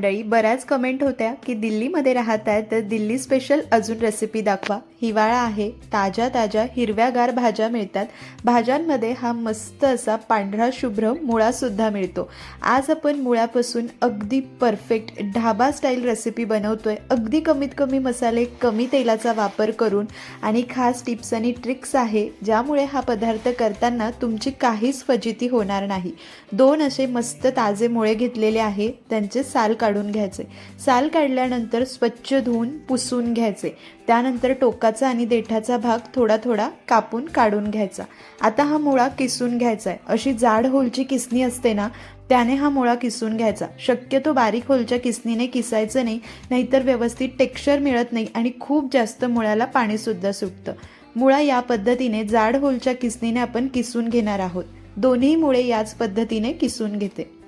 मंडळी बऱ्याच कमेंट होत्या की दिल्लीमध्ये राहत आहे तर दिल्ली स्पेशल अजून रेसिपी दाखवा. हिवाळा आहे ताज्या ताज्या हिरव्यागार भाज्या मिळतात. भाज्यांमध्ये हा मस्त असा पांढरा शुभ्र मुळासुद्धा मिळतो. आज आपण मुळापासून अगदी परफेक्ट ढाबा स्टाईल रेसिपी बनवतोय. अगदी कमीत कमी मसाले कमी तेलाचा वापर करून. आणि खास टिप्स आणि ट्रिक्स आहे ज्यामुळे हा पदार्थ करताना तुमची काहीच फजिती होणार नाही. दोन असे मस्त ताजे मुळे घेतलेले आहे त्यांचे साल काढून घ्यायचे. साल काढल्यानंतर स्वच्छ धुवून पुसून घ्यायचे. त्यानंतर टोकाचा आणि देठाचा भाग थोडा थोडा कापून काढून घ्यायचा. आता हा मुळा किसून घ्यायचा आहे अशी जाड होलची किसणी असते ना त्याने हा मुळा किसून घ्यायचा. शक्यतो बारीक होलच्या किसणीने किसायचं नाही नाहीतर व्यवस्थित टेक्स्चर मिळत नाही आणि खूप जास्त मुळ्याला पाणीसुद्धा सुटतं. मुळा या पद्धतीने जाड होलच्या किसणीने आपण किसून घेणार आहोत. दोन्ही मुळे याच पद्धतीने किसून घेते.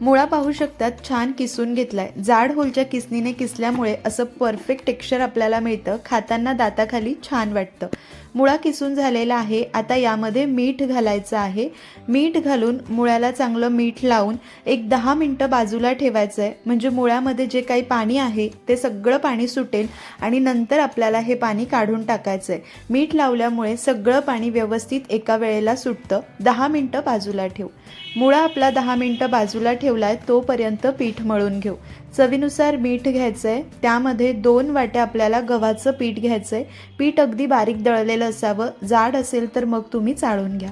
मुळा पाहू शकतात छान किसून घेतलाय. जाड होलच्या किसणीने किसल्यामुळे असं परफेक्ट टेक्स्चर आपल्याला मिळतं. खाताना दाताखाली छान वाटतं. मुळा किसून झालेला आहे. आता यामध्ये मीठ घालायचं आहे. मीठ घालून मुळ्याला चांगलं मीठ लावून एक दहा मिनटं बाजूला ठेवायचं आहे म्हणजे मुळ्यामध्ये जे काही पाणी आहे ते सगळं पाणी सुटेल आणि नंतर आपल्याला हे पाणी काढून टाकायचं आहे मीठ लावल्यामुळे सगळं पाणी व्यवस्थित एका वेळेला सुटतं. दहा मिनटं बाजूला ठेवू. मुळा आपला दहा मिनटं बाजूला ठेवला आहे तोपर्यंत पीठ मळून घेऊ. चवीनुसार मीठ घ्यायचं आहे त्यामध्ये दोन वाट्या आपल्याला गव्हाचं पीठ घ्यायचं आहे पीठ अगदी बारीक दळलेलं असावं जाड असेल तर मग तुम्ही चाळून घ्या.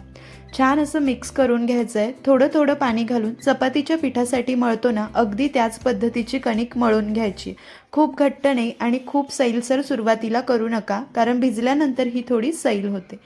छान असं मिक्स करून घ्यायचं आहे थोडं थोडं पाणी घालून चपातीच्या पिठासाठी मळतो ना अगदी त्याच पद्धतीची कणिक मळून घ्यायची. खूप घट्ट नाही आणि खूप सैलसर सुरुवातीला करू नका कारण भिजल्यानंतर ही थोडी सैल होते.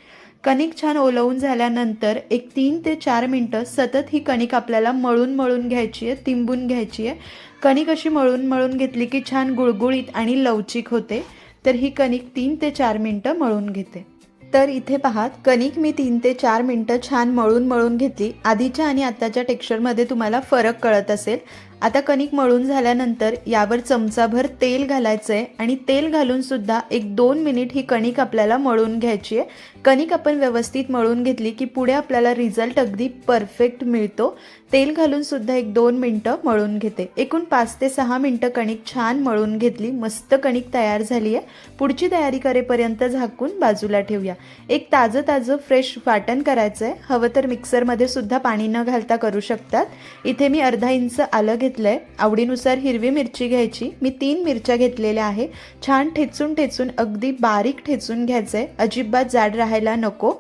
कणिक छान ओलवून झाल्यानंतर एक तीन ते चार मिनटं सतत ही कणिक आपल्याला मळून मळून घ्यायची आहे तिंबून घ्यायची आहे. कणिक अशी मळून मळून घेतली की छान गुळगुळीत आणि लवचिक होते. तर ही कणिक तीन ते चार मिनटं मळून घेते. तर इथे पहा कणिक मी तीन ते चार मिनटं छान मळून मळून घेतली. आधीच्या आणि आत्ताच्या टेक्स्चरमध्ये तुम्हाला फरक कळत असेल. आता कणिक मळून झाल्यानंतर यावर चमचाभर तेल घालायचं आहे आणि तेल घालून सुद्धा एक दोन मिनिट ही कणिक आपल्याला मळून घ्यायची आहे कणिक आपण व्यवस्थित मळून घेतली की पुढे आपल्याला रिझल्ट अगदी परफेक्ट मिळतो. तेल घालून सुद्धा एक दोन मिनटं मळून घेते. एकूण पाच ते सहा मिनटं कणिक छान मळून घेतली. मस्त कणिक तयार झाली आहे पुढची तयारी करेपर्यंत झाकून बाजूला ठेवूया. एक ताजं ताजं फ्रेश वाटण करायचं आहे हवं तर मिक्सरमध्ये सुद्धा पाणी न घालता करू शकतात. इथे मी अर्धा इंच आलं घेतलं आहे आवडीनुसार हिरवी मिरची घ्यायची. मी तीन मिरच्या घेतलेल्या आहे. छान ठेचून ठेचून अगदी बारीक ठेचून घ्यायचं आहे अजिबात जाड राहायला नको.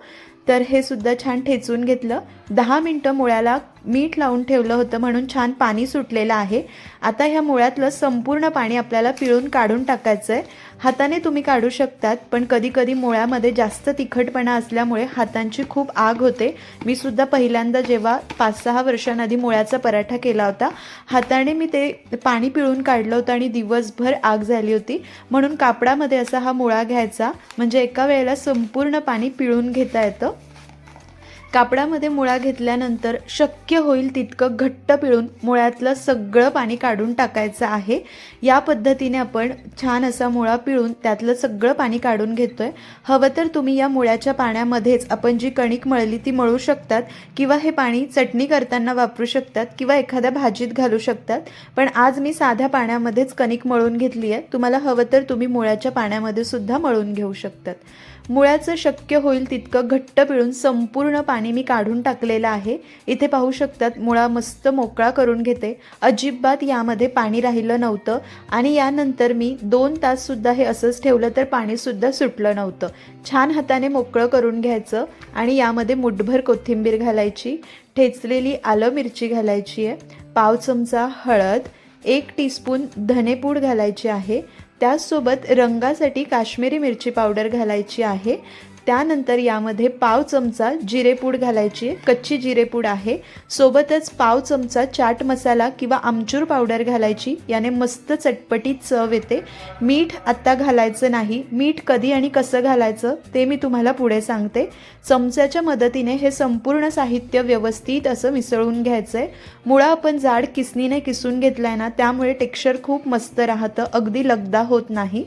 तर हे सुद्धा छान ठेचून घेतलं. दहा मिनटं मुळ्याला मीठ लावून ठेवलं होतं म्हणून छान पाणी सुटलेलं आहे. आता ह्या मुळ्यातलं संपूर्ण पाणी आपल्याला पिळून काढून टाकायचं आहे हाताने तुम्ही काढू शकतात पण कधीकधी मुळ्यामध्ये जास्त तिखटपणा असल्यामुळे हातांची खूप आग होते. मी सुद्धा पहिल्यांदा जेव्हा पाच सहा वर्षांआधी मुळ्याचा पराठा केला होता हाताने मी ते पाणी पिळून काढलं होतं आणि दिवसभर आग झाली होती. म्हणून कापडामध्ये असा हा मुळा घ्यायचा म्हणजे एका वेळेला संपूर्ण पाणी पिळून घेता येतं. कापडामध्ये मुळा घेतल्यानंतर शक्य होईल तितकं घट्ट पिळून मुळ्यातलं सगळं पाणी काढून टाकायचं आहे. या पद्धतीने आपण छान असा मुळा पिळून त्यातलं सगळं पाणी काढून घेतोय. हवं तर तुम्ही या मुळ्याच्या पाण्यामध्येच आपण जी कणिक मळली ती मळू शकतात किंवा हे पाणी चटणी करताना वापरू शकतात किंवा एखाद्या भाजीत घालू शकतात. पण आज मी साध्या पाण्यामध्येच कणिक मळून घेतली आहे तुम्हाला हवं तर तुम्ही मुळ्याच्या पाण्यामध्ये सुद्धा मळून घेऊ शकतात. मुळ्याचं शक्य होईल तितकं घट्ट पिळून संपूर्ण पाणी मी काढून टाकलेलं आहे. इथे पाहू शकतात मुळा मस्त मोकळा करून घेते. अजिबात यामध्ये पाणी राहिलं नव्हतं आणि यानंतर मी दोन ताससुद्धा हे असंच ठेवलं तर पाणीसुद्धा सुटलं नव्हतं. छान हाताने मोकळं करून घ्यायचं आणि यामध्ये मुठभर कोथिंबीर घालायची ठेचलेली आलं मिरची घालायची आहे पाव चमचा हळद एक टीस्पून धनेपूड घालायची आहे त्याचसोबत रंगासाठी काश्मीरी मिरची पावडर घालायची आहे. त्यानंतर यामध्ये पाव चमचा जिरेपूड घालायची कच्ची जिरेपूड आहे. सोबतच पाव चमचा चाट मसाला किंवा आमचूर पावडर घालायची. याने मस्त चटपटीत चव येते. मीठ आत्ता घालायचं नाही. मीठ कधी आणि कसं घालायचं ते मी तुम्हाला पुढे सांगते. चमच्याच्या मदतीने हे संपूर्ण साहित्य व्यवस्थित असं मिसळून घ्यायचं आहे मुळा आपण जाड किसनीने किसून घेतलाय ना त्यामुळे टेक्स्चर खूप मस्त राहतं. अगदी लगदा होत नाही.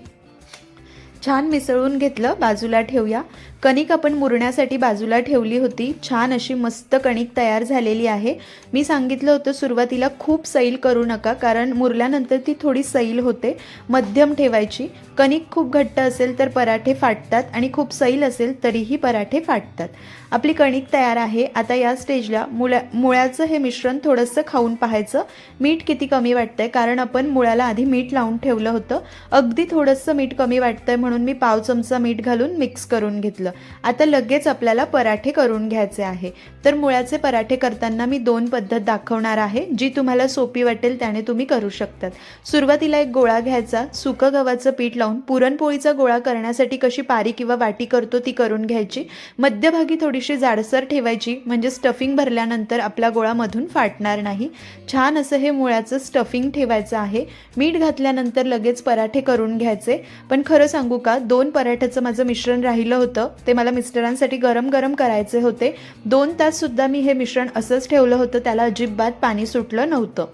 छान मिसळून घेतलं. बाजूला ठेवूया. कणिक आपण मुरण्यासाठी बाजूला ठेवली होती. छान अशी मस्त कणिक तयार झालेली आहे. मी सांगितलं होतं सुरुवातीला खूप सैल करू नका कारण मुरल्यानंतर ती थोडी सैल होते मध्यम ठेवायची. कणिक खूप घट्ट असेल तर पराठे फाटतात आणि खूप सैल असेल तरीही पराठे फाटतात. आपली कणिक तयार आहे. आता या स्टेजला मुळ्या मुळ्याचं हे मिश्रण थोडंसं खाऊन पाहायचं. मीठ किती कमी वाटतंय? कारण आपण मुळ्याला आधी मीठ लावून ठेवलं होतं. अगदी थोडंसं मीठ कमी वाटतंय म्हणून मी पाव चमचा मीठ घालून मिक्स करून घेतलं. आता लगेच आपल्याला पराठे करून घ्यायचे आहे. तर मुळ्याचे पराठे करताना मी दोन पद्धत दाखवणार आहे जी तुम्हाला सोपी वाटेल त्याने तुम्ही करू शकतात. सुरुवातीला एक गोळा घ्यायचा सुकं गव्हाचं पीठ लावून पुरणपोळीचा गोळा करण्यासाठी कशी पारी किंवा वाटी करतो ती करून घ्यायची. मध्यभागी थोडीशी जाडसर ठेवायची म्हणजे स्टफिंग भरल्यानंतर आपला गोळा मधून फाटणार नाही. छान असं हे मुळ्याचं स्टफिंग ठेवायचं आहे. मीठ घातल्यानंतर लगेच पराठे करून घ्यायचे. पण खरं सांगू का दोन पराठ्याचं माझं मिश्रण राहिलं होतं. ते मला मिस्टरांसाठी गरम गरम करायचे होते. दोन ताससुद्धा मी हे मिश्रण असंच ठेवलं होतं त्याला अजिबात पाणी सुटलं नव्हतं.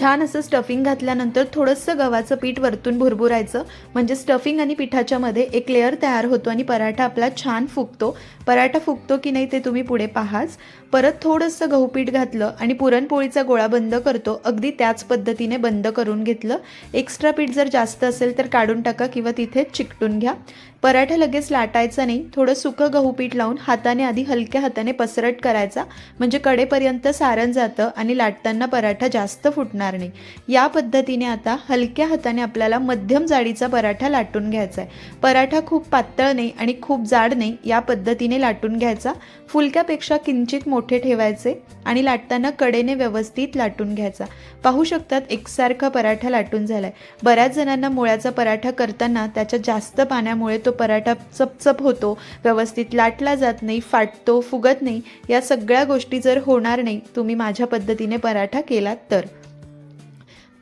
छान असं स्टफिंग घातल्यानंतर थोडंसं गव्हाचं पीठ वरतून भुरभुरायचं. म्हणजे स्टफिंग आणि पिठाच्या मध्ये एक लेअर तयार होतो आणि पराठा आपला छान फुगतो. पराठा फुगतो की नाही ते तुम्ही पुढे पाहाच. परत थोडंसं गहू पीठ घातलं आणि पुरणपोळीचा गोळा बंद करतो अगदी त्याच पद्धतीने बंद करून घेतलं. एक्स्ट्रा पीठ जर जास्त असेल तर काढून टाका किंवा तिथेच चिकटून घ्या. पराठा लगेच लाटायचा नाही थोडं सुकं गहू पीठ लावून हाताने आधी हलक्या हाताने पसरट करायचा म्हणजे कडेपर्यंत सारण जातं आणि लाटताना पराठा जास्त फुटणार नाही. या पद्धतीने आता हलक्या हाताने आपल्याला मध्यम जाडीचा पराठा लाटून घ्यायचा आहे. पराठा खूप पातळ नाही आणि खूप जाड नाही या पद्धतीने लाटून घ्यायचा. फुलक्यापेक्षा किंचित मोठे ठेवायचे आणि लाटताना कडेने व्यवस्थित लाटून घ्यायचा. पाहू शकतात एकसारखा पराठा लाटून झालाय. बऱ्याच जणांना मुळ्याचा पराठा करताना त्याच्या जास्त पाण्यामुळे तो पराठा चपचप होतो व्यवस्थित लाटला जात नाही फाटतो फुगत नाही. या सगळ्या गोष्टी जर होणार नाही तुम्ही माझ्या पद्धतीने पराठा केलात तर.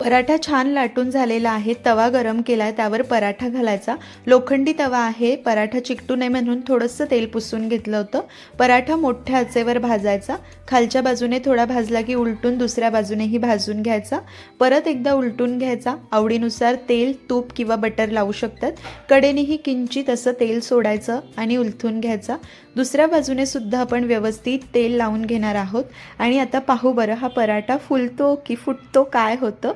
पराठा छान लाटून झालेला आहे तवा गरम केला आहे त्यावर पराठा घालायचा. लोखंडी तवा आहे पराठा चिकटू नये म्हणून थोडंसं तेल पुसून घेतलं होतं. पराठा मोठ्या आचेवर भाजायचा. खालच्या बाजूने थोडा भाजला की उलटून दुसऱ्या बाजूनेही भाजून घ्यायचा. परत एकदा उलटून घ्यायचा. आवडीनुसार तेल तूप किंवा बटर लावू शकतात. कडेनेही किंचित असं तेल सोडायचं आणि उलथून घ्यायचा. दुसऱ्या बाजूने सुद्धा आपण व्यवस्थित तेल लावून घेणार आहोत. आणि आता पाहू बरं हा पराठा फुलतो की फुटतो काय होतं.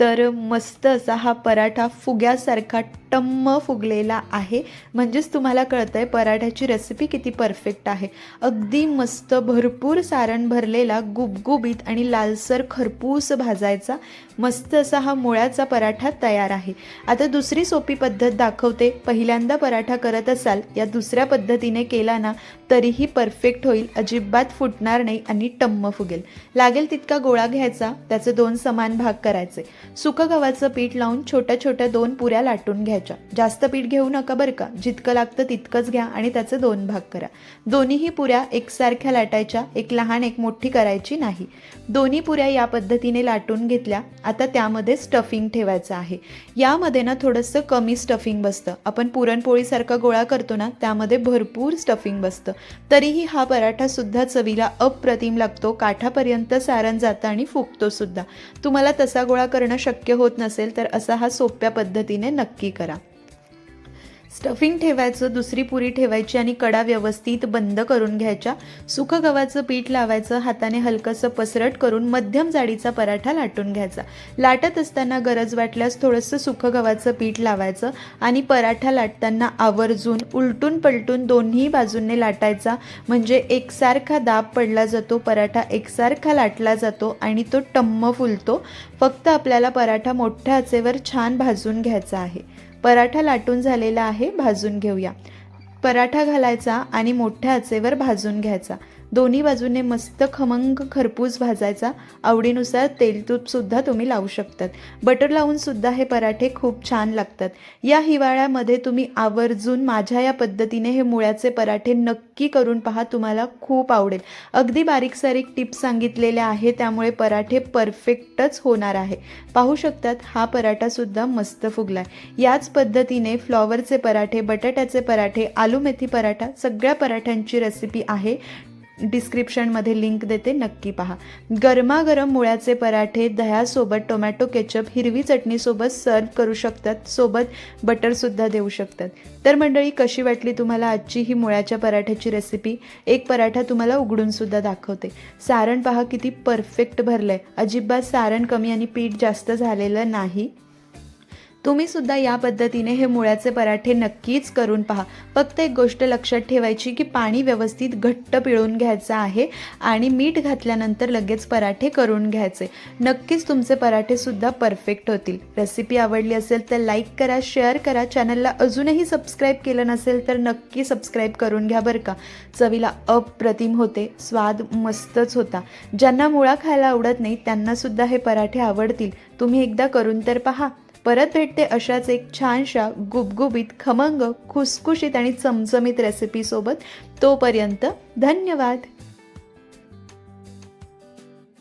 तर मस्त असा हा पराठा फुग्यासारखा टम्म फुगलेला आहे. म्हणजेच तुम्हाला कळतं आहे पराठ्याची रेसिपी किती परफेक्ट आहे. अगदी मस्त भरपूर सारण भरलेला गुबगुबीत आणि लालसर खरपूस भाजायचा मस्त असा हा मुळ्याचा पराठा तयार आहे. आता दुसरी सोपी पद्धत दाखवते. पहिल्यांदा पराठा करत असाल या दुसऱ्या पद्धतीने केला ना तरीही परफेक्ट होईल अजिबात फुटणार नाही आणि टम्म फुगेल. लागेल तितका गोळा घ्यायचा त्याचे दोन समान भाग करायचे. सुकं गव्हाचं पीठ लावून छोट्या छोट्या दोन पुऱ्या लाटून घ्यायच्या. जास्त पीठ घेऊ नका बरं का. जितकं लागतं तितकंच घ्या आणि त्याचे दोन भाग करा. दोन्हीही पुऱ्या एकसारख्या लाटायच्या. एक लहान एक मोठी करायची नाही. दोन्ही पुऱ्या या पद्धतीने लाटून घेतल्या. आता त्यामध्ये स्टफिंग ठेवायचं आहे. यामध्ये ना थोडंसं कमी स्टफिंग बसतं. आपण पुरणपोळीसारखा गोळा करतो ना त्यामध्ये भरपूर स्टफिंग बसतं. तरीही हा पराठा सुद्धा चवीला अप्रतिम लागतो. काठापर्यंत सारण जातं आणि फुगतो सुद्धा. तुम्हाला तसा गोळा करणं शक्य होत नसेल तर असा हा सोप्या पद्धतीने नक्की करा. स्टफिंग ठेवायचं दुसरी पुरी ठेवायची आणि कडा व्यवस्थित बंद करून घ्यायच्या. सुख गव्हाचं पीठ लावायचं हाताने हलकंसं पसरट करून मध्यम जाडीचा पराठा लाटून घ्यायचा. लाटत असताना गरज वाटल्यास थोडंसं सुख गव्हाचं पीठ लावायचं आणि पराठा लाटताना आवर्जून उलटून पलटून दोन्ही बाजूंनी लाटायचा. म्हणजे एकसारखा दाब पडला जातो पराठा एकसारखा लाटला जातो आणि तो टम्म फुलतो. फक्त आपल्याला पराठा मोठ्या आचेवर छान भाजून घ्यायचा आहे. पराठा लाटून झालेला आहे भाजून घेऊया. पराठा घालायचा आणि मोठ्या आचेवर भाजून घ्यायचा. दोन्ही बाजूने मस्त खमंग खरपूस भाजायचा. आवडीनुसार तेलतूपसुद्धा तुम्ही लावू शकतात. बटर लावूनसुद्धा हे पराठे खूप छान लागतात. या हिवाळ्यामध्ये तुम्ही आवर्जून माझ्या या पद्धतीने हे मुळ्याचे पराठे नक्की करून पहा तुम्हाला खूप आवडेल. अगदी बारीक सारीक टिप्स सांगितलेल्या आहे त्यामुळे पराठे परफेक्टच होणार आहे. पाहू शकतात हा पराठासुद्धा मस्त फुगलाय. याच पद्धतीने फ्लॉवरचे पराठे बटाट्याचे पराठे आलू मेथी पराठा सगळ्या पराठ्यांची रेसिपी आहे. डिस्क्रिप्शनमध्ये लिंक देते नक्की पहा. गरमागरम मुळ्याचे पराठे दह्यासोबत टोमॅटो केचप हिरवी चटणीसोबत सर्व करू शकतात. सोबत बटरसुद्धा देऊ शकतात. तर मंडळी कशी वाटली तुम्हाला आजची ही मुळ्याच्या पराठ्याची रेसिपी एक पराठा तुम्हाला उघडूनसुद्धा दाखवते. सारण पहा किती परफेक्ट भरलं आहे अजिबात सारण कमी आणि पीठ जास्त झालेलं नाही. तुम्ही सुद्धा या पद्धतीने हे मुळ्याचे पराठे नक्कीच करून पहा. फक्त एक गोष्ट लक्षात ठेवायची की पाणी व्यवस्थित घट्ट पिळून घ्यायचं आहे आणि मीठ घातल्यानंतर लगेच पराठे करून घ्यायचे. नक्कीच तुमचे पराठे सुद्धा परफेक्ट होतील. रेसिपी आवडली असेल तर लाईक करा शेअर करा. चॅनलला अजूनही सबस्क्राईब केलं नसेल तर नक्की सबस्क्राईब करून घ्या बरं का. चवीला अप्रतिम होते. स्वाद मस्तच होता. ज्यांना मुळा खायला आवडत नाही त्यांनासुद्धा हे पराठे आवडतील. तुम्ही एकदा करून तर पहा. परत भेटते अशाच एक छानशा गुबगुबीत खमंग खुसखुशीत आणि चमचमीत रेसिपीसोबत तोपर्यंत धन्यवाद.